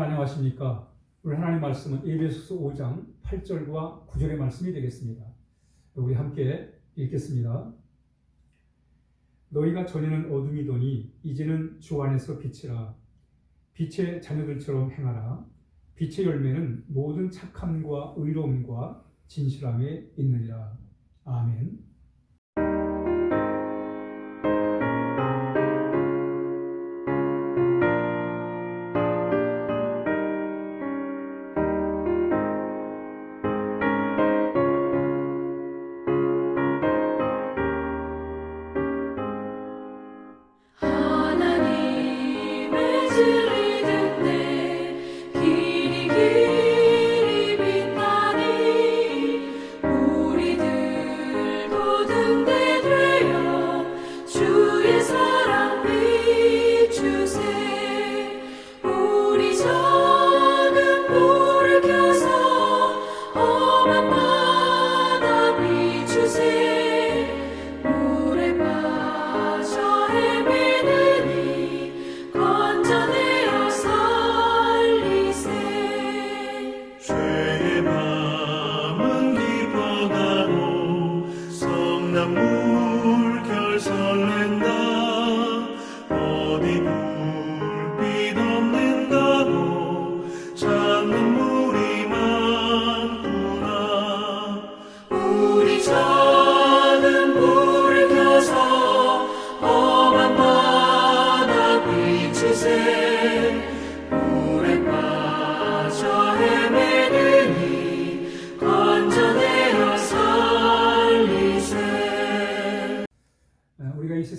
여러분 안녕하십니까? 오늘 하나님 말씀은 에베소서 5장 8절과 9절의 말씀이 되겠습니다. 우리 함께 읽겠습니다. 너희가 전에는 어둠이더니 이제는 주 안에서 빛이라 빛의 자녀들처럼 행하라 빛의 열매는 모든 착함과 의로움과 진실함에 있느니라. 아멘.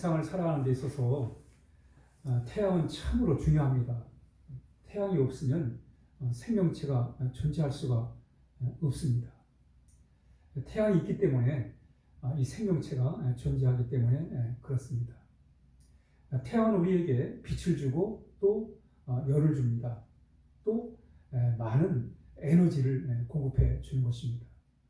세상을 살아가는 데 있어서 아, 태양은 참으로 중요합니다. 태양이 없으면 어, 생명체가 존재할 수가 어, 없습니다. 태양이 있기 때문에 아, 이 생명체가 존재하기 때문에 예, 그렇습니다. 아, 태양은 우리에게 빛을 주고 또 어, 열을 줍니다. 또 예, 많은 에너지를 예, 공급해 주는 것입니다.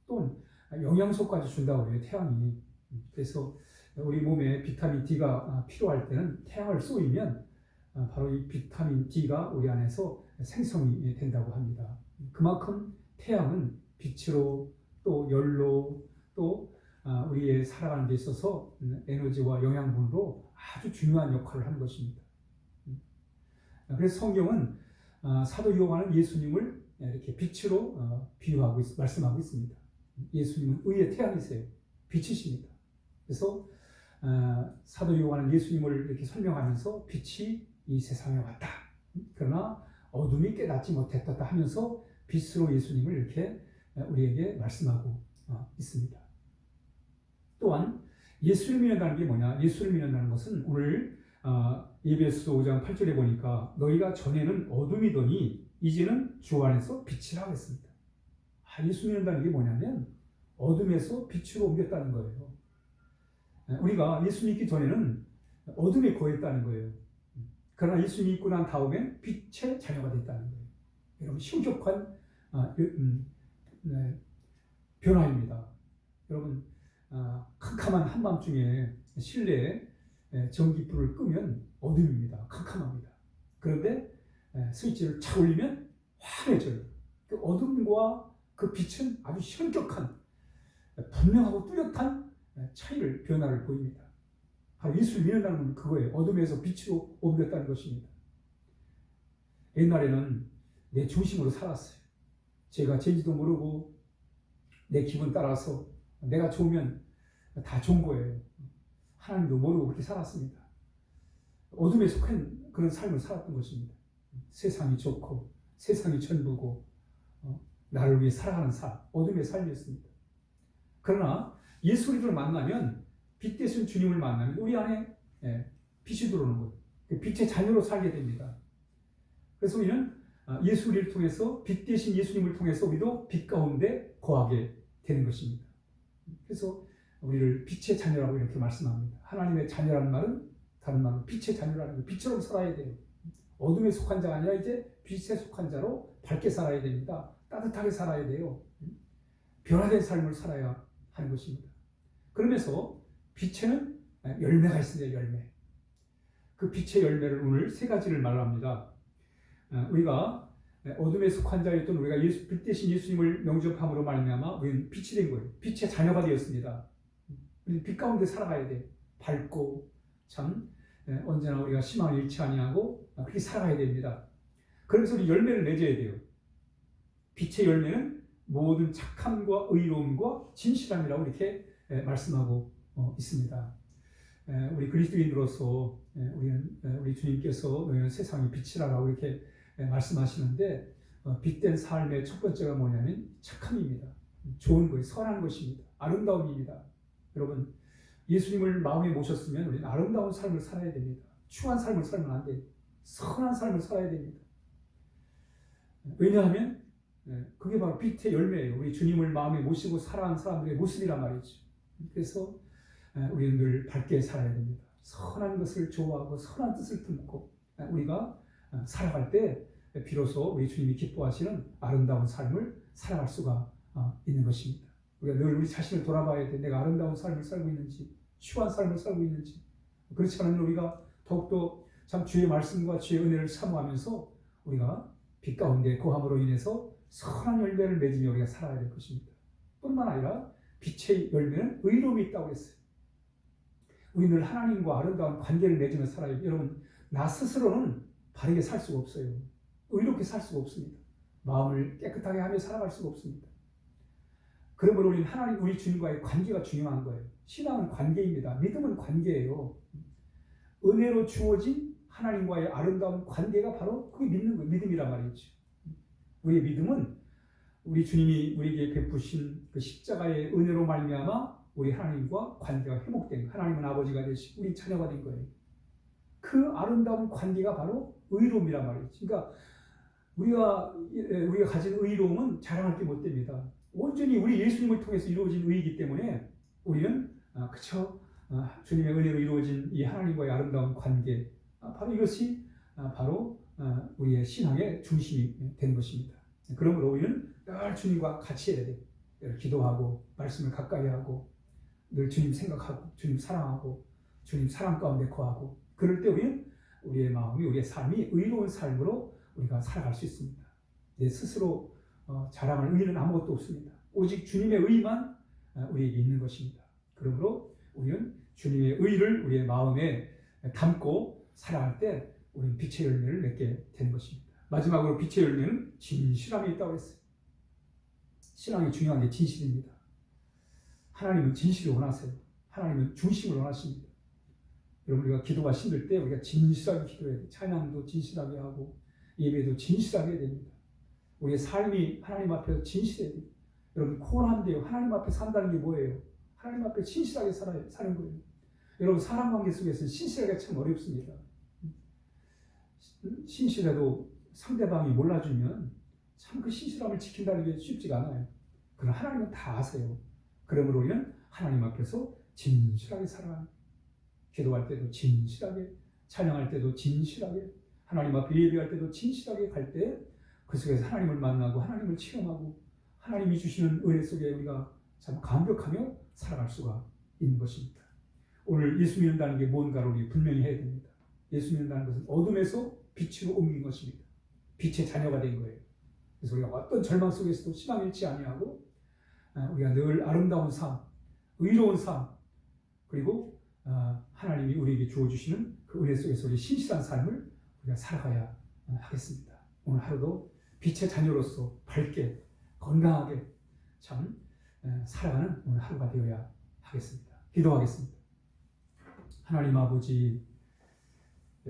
또 영양소까지 준다고 해요. 태양이. 그래서 우리 몸에 비타민 D가 필요할 때는 태양을 쏘이면 아, 바로 이 비타민 D가 우리 안에서 생성이 된다고 합니다. 그만큼 태양은 빛으로 또 열로 또 아, 우리의 살아가는 데 있어서 음, 에너지와 영양분으로 아주 중요한 역할을 하는 것입니다. 음. 그래서 성경은 아, 사도 요한은 예수님을 이렇게 빛으로 어, 비유하고 있- 말씀하고 있습니다. 예수님은 의의 태양이세요. 빛이십니다. 그래서 어, 사도 요한은 예수님을 이렇게 설명하면서 빛이 이 세상에 왔다. 그러나 어둠이 깨닫지 못했다 하면서 빛으로 예수님을 이렇게 우리에게 말씀하고 어, 있습니다. 또한 예수를 믿는다는 게 뭐냐? 예수를 믿는다는 것은 오늘 어, 예배소 5장 8절에 보니까 너희가 전에는 어둠이더니 이제는 주 안에서 빛이라고 했습니다. 아, 예수 믿는다는 게 뭐냐면 어둠에서 빛으로 옮겼다는 거예요. 예, 우리가 예수 믿기 전에는 어둠에 거했다는 거예요. 그러나 예수 믿고 난 다음엔 빛의 자녀가 됐다는 거예요. 여러분 심각한 아, 음, 네, 변화입니다. 여러분 아, 캄캄한 한밤중에 실내에 예, 전기불을 끄면 어둠입니다. 캄캄합니다. 그런데 예, 스위치를 착 올리면 환해져요. 그 어둠과 그 빛은 아주 현격한 분명하고 뚜렷한 차이를 변화를 보입니다. 바로 건 그거예요. 어둠에서 빛으로 옮겼다는 것입니다. 옛날에는 내 중심으로 살았어요. 제가 제지도 모르고 내 기분 따라서 내가 좋으면 다 좋은 거예요. 하나님도 모르고 그렇게 살았습니다. 어둠에 속한 그런 삶을 살았던 것입니다. 세상이 좋고 세상이 전부고 어, 나를 위해 살아가는 삶, 어둠의 삶이었습니다. 그러나 예수 그리스도를 만나면 빛 대신 주님을 만나면 우리 안에 예, 빛이 들어오는 거예요. 그 빛의 자녀로 살게 됩니다. 그래서 우리는 아, 예수 우리를 통해서 빛 대신 예수님을 통해서 우리도 빛 가운데 거하게 되는 것입니다. 그래서 우리를 빛의 자녀라고 이렇게 말씀합니다. 하나님의 자녀라는 말은 다른 말로 빛의 자녀라는 거 빛처럼 살아야 돼요. 어둠에 속한 자가 아니라 이제 빛에 속한 자로 밝게 살아야 됩니다. 따뜻하게 살아야 돼요. 변화된 삶을 살아야 하는 것입니다. 그러면서 빛에는 열매가 있습니다. 열매. 그 빛의 열매를 오늘 세 가지를 말합니다. 어, 우리가 예, 어둠에 속한 자였던 우리가 예수, 빛 대신 예수님을 영접함으로 말미암아 우리는 빛이 된 거예요. 빛의 자녀가 되었습니다. 우리는 빛 가운데 살아가야 돼. 밝고 참 예, 언제나 우리가 희망을 잃지 아니하고 그렇게 살아가야 됩니다. 그러면서 우리 열매를 맺어야 돼요. 빛의 열매는 모든 착함과 의로움과 진실함이라고 이렇게 예, 말씀하고 어, 있습니다. 예, 우리 그리스도인으로서 예, 우리는 예, 우리 주님께서 세상의 빛이라고 이렇게 예, 말씀하시는데 어, 빛된 삶의 첫 번째가 뭐냐면 착함입니다. 좋은 것, 선한 것입니다. 아름다움입니다. 여러분 예수님을 마음에 모셨으면 우리는 아름다운 삶을 살아야 됩니다. 추한 삶을 살면 안 돼요. 선한 삶을 살아야 됩니다. 왜냐하면 예, 그게 바로 빛의 열매예요. 우리 주님을 마음에 모시고 살아가는 사람들의 모습이란 말이죠. 그래서 예, 우리는 늘 밝게 살아야 됩니다. 선한 것을 좋아하고 선한 뜻을 품고 예, 우리가 어, 살아갈 때 비로소 우리 주님이 기뻐하시는 아름다운 삶을 살아갈 수가 어, 있는 것입니다. 우리가 늘 우리 자신을 돌아봐야 돼. 내가 아름다운 삶을 살고 있는지, 추한 삶을 살고 있는지. 그렇지 않으면 우리가 더욱더 참 주의 말씀과 주의 은혜를 사모하면서 우리가 빛 가운데 거함으로 인해서 선한 열매를 맺으며 우리가 살아야 될 것입니다. 뿐만 아니라 빛의 열매는 의로움이 있다고 했어요. 우리 늘 하나님과 아름다운 관계를 맺으며 살아야 돼요. 여러분, 나 스스로는 바르게 살 수가 없어요. 의롭게 살 수가 없습니다. 마음을 깨끗하게 하며 살아갈 수가 없습니다. 그러므로 우리는 하나님, 우리 주님과의 관계가 중요한 거예요. 신앙은 관계입니다. 믿음은 관계예요. 은혜로 주어진 하나님과의 아름다운 관계가 바로 그게 믿는 거예요. 믿음이란 말이죠. 우리의 믿음은 우리 주님이 우리에게 베푸신 그 십자가의 은혜로 말미암아 우리 하나님과 관계가 회복된 하나님은 아버지가 되시고 우리 자녀가 된 거예요. 그 아름다운 관계가 바로 의로움이란 말이죠. 그러니까 우리가 우리가 가진 의로움은 자랑할 게 못 됩니다. 온전히 우리 예수님을 통해서 이루어진 의이기 때문에 우리는 아, 그쵸 아, 주님의 은혜로 이루어진 이 하나님과의 아름다운 관계 아, 바로 이것이 아, 바로 아, 우리의 신앙의 중심이 되는 것입니다. 그러므로 우리는 늘 주님과 같이 해야 돼요. 늘 기도하고 말씀을 가까이 하고 늘 주님 생각하고 주님 사랑하고 주님 사랑 가운데 거하고 그럴 때 우리는 우리의 마음이 우리의 삶이 의로운 삶으로 우리가 살아갈 수 있습니다. 내 스스로 어, 자랑할 의의는 아무것도 없습니다. 오직 주님의 의만 어, 우리에게 있는 것입니다. 그러므로 우리는 주님의 의를 우리의 마음에 담고 살아갈 때 우리는 빛의 열매를 맺게 되는 것입니다. 마지막으로 빛의 열매는 진실함이 있다고 했어요. 신앙이 중요한 게 진실입니다. 하나님은 진실을 원하세요. 하나님은 중심을 원하십니다. 여러분 우리가 기도가 힘들 때 우리가 진실하게 기도해야 돼요. 찬양도 진실하게 하고 예배도 진실하게 해야 됩니다. 우리의 삶이 하나님 앞에서 진실해야 돼요. 여러분 코어한데요. 하나님 앞에 산다는 게 뭐예요? 하나님 앞에 진실하게 살아야, 사는 거예요. 여러분 사람 관계 속에서 신실하게 참 어렵습니다. 신실해도 상대방이 몰라주면 참 그 신실함을 지킨다는 게 쉽지가 않아요. 그러나 하나님은 다 아세요. 그러므로 우리는 하나님 앞에서 진실하게 살아. 기도할 때도 진실하게, 찬양할 때도 진실하게, 하나님 앞에 예배할 때도 진실하게 갈 때 그 속에서 하나님을 만나고 하나님을 체험하고 하나님이 주시는 은혜 속에 우리가 참 감격하며 살아갈 수가 있는 것입니다. 오늘 예수 믿는다는 게 뭔가를 우리 분명히 해야 됩니다. 예수 믿는다는 것은 어둠에서 빛으로 옮긴 것입니다. 빛의 자녀가 된 거예요. 그래서 우리가 어떤 절망 속에서도 희망 잃지 아니하고 아, 우리가 늘 아름다운 삶, 의로운 삶, 그리고 아, 하나님이 우리에게 주어주시는 그 은혜 속에서 우리 신실한 삶을 우리가 살아가야 하겠습니다. 오늘 하루도 빛의 자녀로서 밝게, 건강하게 참 살아가는 오늘 하루가 되어야 하겠습니다. 기도하겠습니다. 하나님 아버지,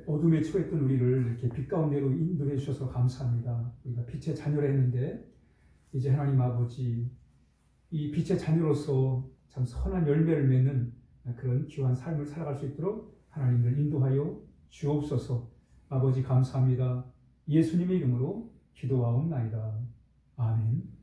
어둠에 처했던 우리를 이렇게 빛 가운데로 인도해 주셔서 감사합니다. 우리가 빛의 자녀라 했는데, 이제 하나님 아버지, 이 빛의 자녀로서 참 선한 열매를 맺는 그런 귀한 삶을 살아갈 수 있도록 하나님을 인도하여 주옵소서. 아버지 감사합니다. 예수님의 이름으로 기도하옵나이다. 아멘.